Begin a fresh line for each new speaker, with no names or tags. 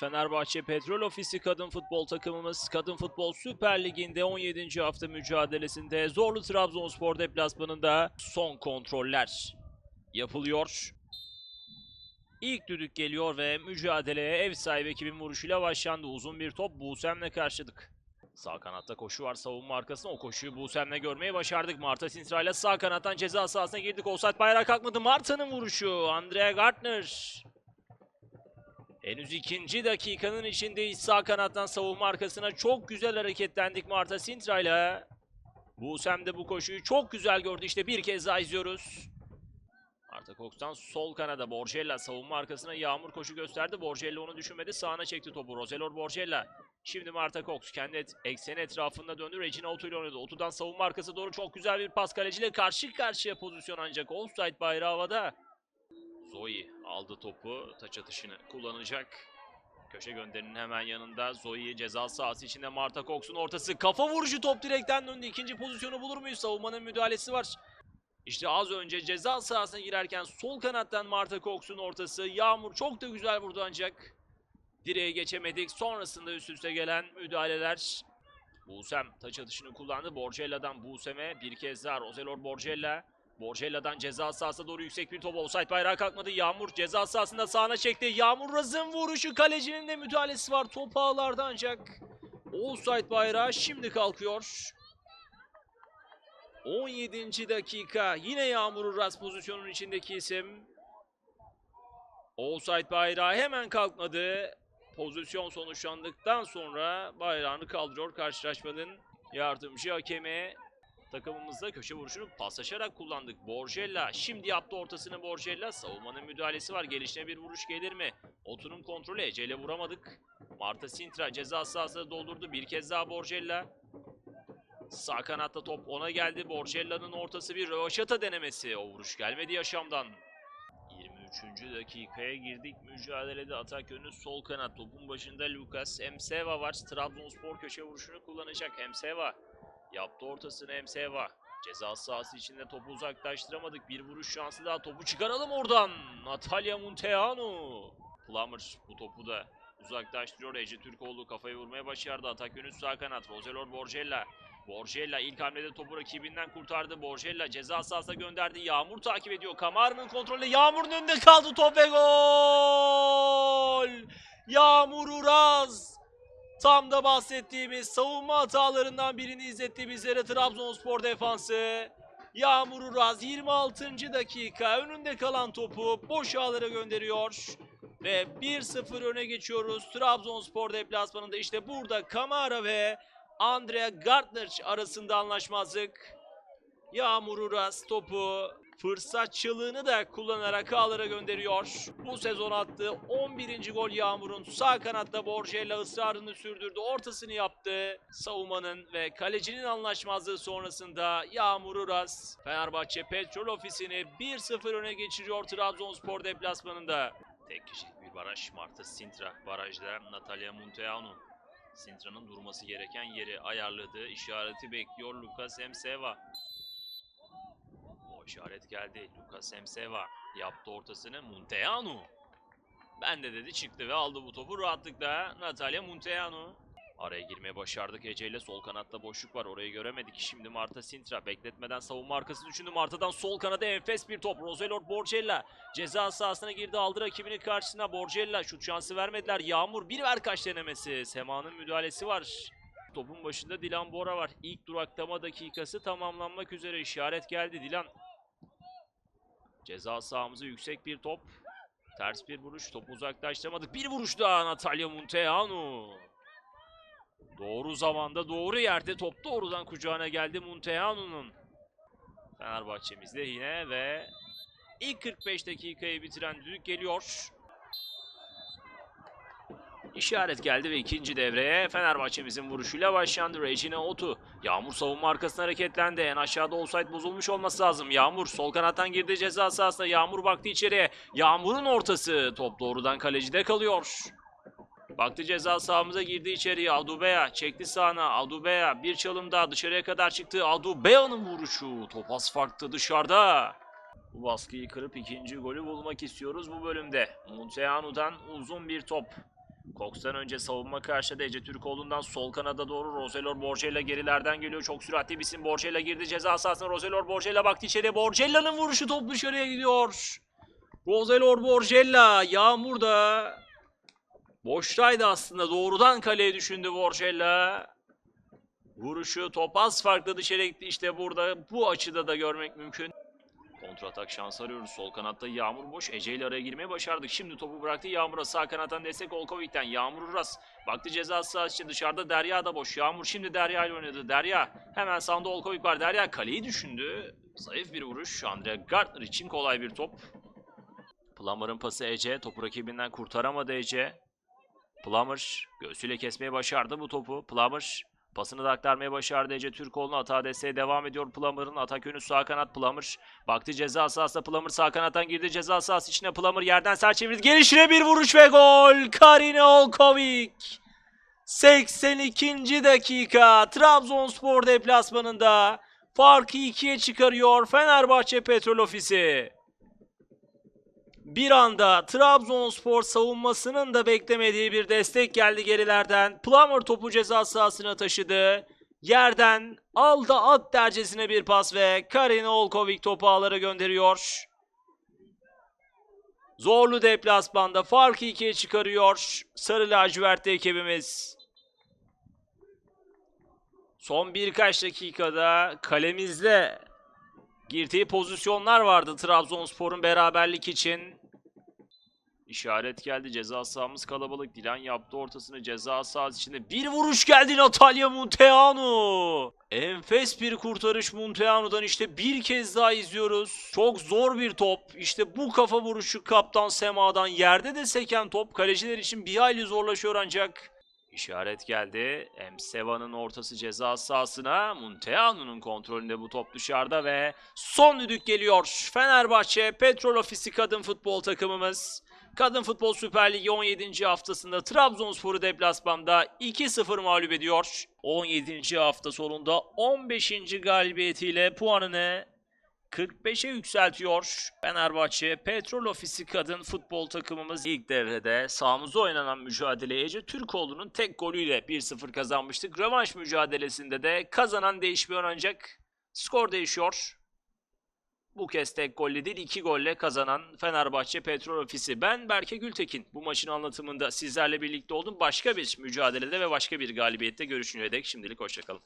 Fenerbahçe Petrol Ofisi kadın futbol takımımız Kadın Futbol Süper Ligi'nde 17. hafta mücadelesinde Zorlu Trabzonspor deplasmanında son kontroller yapılıyor. İlk düdük geliyor ve mücadeleye ev sahibi ekibin vuruşuyla başlandı. Uzun bir top Busem'le karşıladık. Sağ kanatta koşu var savunma arkasına. O koşuyu Busem'le görmeyi başardık. Marta Sintra ile sağ kanattan ceza sahasına girdik. Offside bayrağı kalkmadı. Marta'nın vuruşu. Andrea Gartner. Henüz ikinci dakikanın içindeyiz. Sağ kanattan savunma arkasına çok güzel hareketlendik Marta Sintra ile. Busem de bu koşuyu çok güzel gördü. İşte bir kez daha izliyoruz. Marta Cox'tan sol kanada Borgella savunma arkasına Yağmur koşu gösterdi. Borgella onu düşünmedi. Sağına çekti topu. Roselor Borgella. Şimdi Marta Cox kendi et, ekseni etrafında döndü. Regina Otu ile oynadı. Otu'dan savunma arkası doğru çok güzel bir pas kaleciyle karşı karşıya pozisyon ancak offside bayrağı havada. Zoe aldı topu. Taç atışını kullanacak. Köşe gönderinin hemen yanında Zoe ceza sahası içinde Marta Cox'un ortası. Kafa vuruşu top direkten döndü. İkinci pozisyonu bulur muyuz? Savunmanın müdahalesi var. İşte az önce ceza sahasına girerken sol kanattan Marta Cox'un ortası. Yağmur çok da güzel vurdu ancak direğe geçemedik. Sonrasında üst üste gelen müdahaleler. Busem taç atışını kullandı. Borgella'dan Busem'e bir kez daha Roselor Borgella. Borgella'dan ceza sahasına doğru yüksek bir top. Offside bayrağı kalkmadı. Yağmur ceza sahasında sağına çekti. Yağmur Raz'ın vuruşu. Kalecinin de müdahalesi var. Top ağlarda ancak. Offside bayrağı şimdi kalkıyor. 17. dakika. Yine Yağmur Raz pozisyonun içindeki isim. Offside bayrağı hemen kalkmadı. Pozisyon sonuçlandıktan sonra bayrağını kaldırıyor karşılaşmanın yardımcı hakemi. Takımımızda köşe vuruşunu paslaşarak kullandık. Borgella şimdi yaptı ortasını Borgella. Savunmanın müdahalesi var. Gelişine bir vuruş gelir mi? Otunun kontrolü Ece'yle vuramadık. Marta Sintra ceza sahasını doldurdu. Bir kez daha Borgella. Sağ kanatta top ona geldi. Borgella'nın ortası bir rövaşata denemesi. O vuruş gelmedi yaşamdan. 23. dakikaya girdik. Mücadelede atak yönü sol kanat. Topun başında Lucas Emseva var. Trabzonspor köşe vuruşunu kullanacak. Emseva yaptı ortasını Emseva. Ceza sahası içinde topu uzaklaştıramadık. Bir vuruş şansı daha. Topu çıkaralım oradan. Natalia Munteanu. Plummer bu topu da uzaklaştırıyor. Ece Türkoğlu kafayı vurmaya başardı. Atak yönü sağ kanat. Roselor Borgella. Borgella ilk hamlede topu rakibinden kurtardı. Borgella ceza sahasına gönderdi. Yağmur takip ediyor. Kamar'ın kontrolü. Yağmur'un önünde kaldı top ve gol! Yağmur Uraz. Tam da bahsettiğimiz savunma hatalarından birini izletti bizlere Trabzonspor defansı. Yağmur Uraz 26. dakika önünde kalan topu boş ağlara gönderiyor. Ve 1-0 öne geçiyoruz Trabzonspor deplasmanında. İşte burada Kamara ve Andrea Gartner arasında anlaşmazlık. Yağmur Uras topu fırsatçılığını da kullanarak ağlara gönderiyor. Bu sezon attığı 11. gol Yağmur'un sağ kanatta Borgella ısrarını sürdürdü. Ortasını yaptı. Savunmanın ve kalecinin anlaşmazlığı sonrasında Yağmur Uras Fenerbahçe Petrol Ofisi'ni 1-0 öne geçiriyor Trabzonspor deplasmanında. Tek kişilik bir baraj Marta Sintra barajda Natalia Munteanu. Sintra'nın durması gereken yeri ayarladı. İşareti bekliyor Lucas Emseva. İşaret geldi. Lucas Emseva yaptı ortasını. Munteanu. Ben de dedi çıktı ve aldı bu topu rahatlıkla Natalia Munteanu. Araya girmeye başardık. Ece ile sol kanatta boşluk var. Orayı göremedik. Şimdi Marta Sintra bekletmeden savunma arkası düşündü. Marta'dan sol kanada enfes bir top. Roselor Borgella ceza sahasına girdi. Aldı rakibini karşısına. Borgella şut şansı vermediler. Yağmur bir ver kaç denemesi. Sema'nın müdahalesi var. Topun başında Dilan Bora var. İlk duraklama dakikası tamamlanmak üzere. işaret geldi Dilan. Ceza sahamıza yüksek bir top. Ters bir vuruş. Topu uzaklaştıramadık. Bir vuruş daha Natalia Munteanu. Doğru zamanda doğru yerde top doğrudan kucağına geldi Munteanu'nun. Fenerbahçemizde yine ve ilk 45 dakikayı bitiren düdük geliyor. İşaret geldi ve ikinci devreye Fenerbahçemizin vuruşuyla başlandı. Regina Otu. Yağmur savunma arkasına hareketlendi. En aşağıda offside bozulmuş olması lazım. Yağmur sol kanattan girdi ceza sahasına. Yağmur baktı içeriye. Yağmur'un ortası. Top doğrudan kalecide kalıyor. Baktı ceza sahamıza girdi içeriye. Adubeya çekti sağına. Adubeya bir çalım daha dışarıya kadar çıktı. Adubeya'nın vuruşu. Top az farklı dışarıda. Bu baskıyı kırıp ikinci golü bulmak istiyoruz bu bölümde. Munteanu'dan uzun bir top. Cox'tan önce savunma karşıladı Ece Türkoğlu'ndan sol kanada doğru Roselor Borgella gerilerden geliyor. Çok süratli bir isim Borgella girdi ceza sahasına. Roselor Borgella baktı içeriye. Borgella'nın vuruşu top dışarıya gidiyor. Roselor Borgella Yağmur da boştaydı aslında. Doğrudan kaleye düşündü Borgella. Vuruşu top az farklı dışarı gitti. İşte burada bu açıda da görmek mümkün. Kontra atak şansı arıyoruz. Sol kanatta Yağmur boş. Ece ile araya girmeyi başardık. Şimdi topu bıraktı Yağmur'a. Sağ kanattan destek Olkovik'ten. Yağmur Uras. Baktı ceza sahası için dışarıda Derya da boş. Yağmur şimdi Derya ile oynadı. Derya hemen sağında Olkovik var. Derya kaleyi düşündü. Zayıf bir vuruş. Andrea Gardner için kolay bir top. Plummer'ın pası Ece. Topu rakibinden kurtaramadı Ece. Plummer göğsüyle kesmeyi başardı bu topu. Plummer pasını da aktarmaya başardı Ece Türkoğlu'na atağa desteğe devam ediyor Plummer'ın atak yönü sağ kanat Plummer. Baktı ceza sahasına Plummer sağ kanattan girdi ceza sahası içine Plummer yerden sert çevirdi. Gelişine bir vuruş ve gol. Karine Olkovic. 82. dakika Trabzonspor deplasmanında farkı ikiye çıkarıyor Fenerbahçe Petrol Ofisi. Bir anda Trabzonspor savunmasının da beklemediği bir destek geldi gerilerden. Plummer topu ceza sahasına taşıdı. Yerden aldı at dercesine bir pas ve Karin Olkovic topu ağlara gönderiyor. Zorlu deplasmanda farkı ikiye çıkarıyor Sarı lacivertli ekibimiz. Son birkaç dakikada kalemizle girdiği pozisyonlar vardı Trabzonspor'un beraberlik için. İşaret geldi. Ceza sahamız kalabalık. Dilan yaptı ortasını ceza sahası içinde. Bir vuruş geldi Natalya Munteanu. Enfes bir kurtarış Munteanu'dan işte bir kez daha izliyoruz. Çok zor bir top. İşte bu kafa vuruşu kaptan Sema'dan yerde de seken top kaleciler için bir hayli zorlaşıyor ancak. İşaret geldi. Emseva'nın ortası ceza sahasına. Munteanu'nun kontrolünde bu top dışarıda ve son düdük geliyor. Fenerbahçe Petrol Ofisi kadın futbol takımımız. Kadın Futbol Süper Ligi 17. haftasında Trabzonspor'u deplasmanda 2-0 mağlup ediyor. 17. hafta sonunda 15. galibiyetiyle puanını 45'e yükseltiyor. Fenerbahçe Petrol Ofisi kadın futbol takımımız ilk devrede sahamızda oynanan mücadeleye Ece Türkoğlu'nun tek golüyle 1-0 kazanmıştık. Rövanş mücadelesinde de kazanan değişmiyor ancak skor değişiyor. Bu kez tek golle değil iki golle kazanan Fenerbahçe Petrol Ofisi. Ben Berke Gültekin. Bu maçın anlatımında sizlerle birlikte oldum. Başka bir mücadelede ve başka bir galibiyette görüşünceye dek şimdilik hoşçakalın.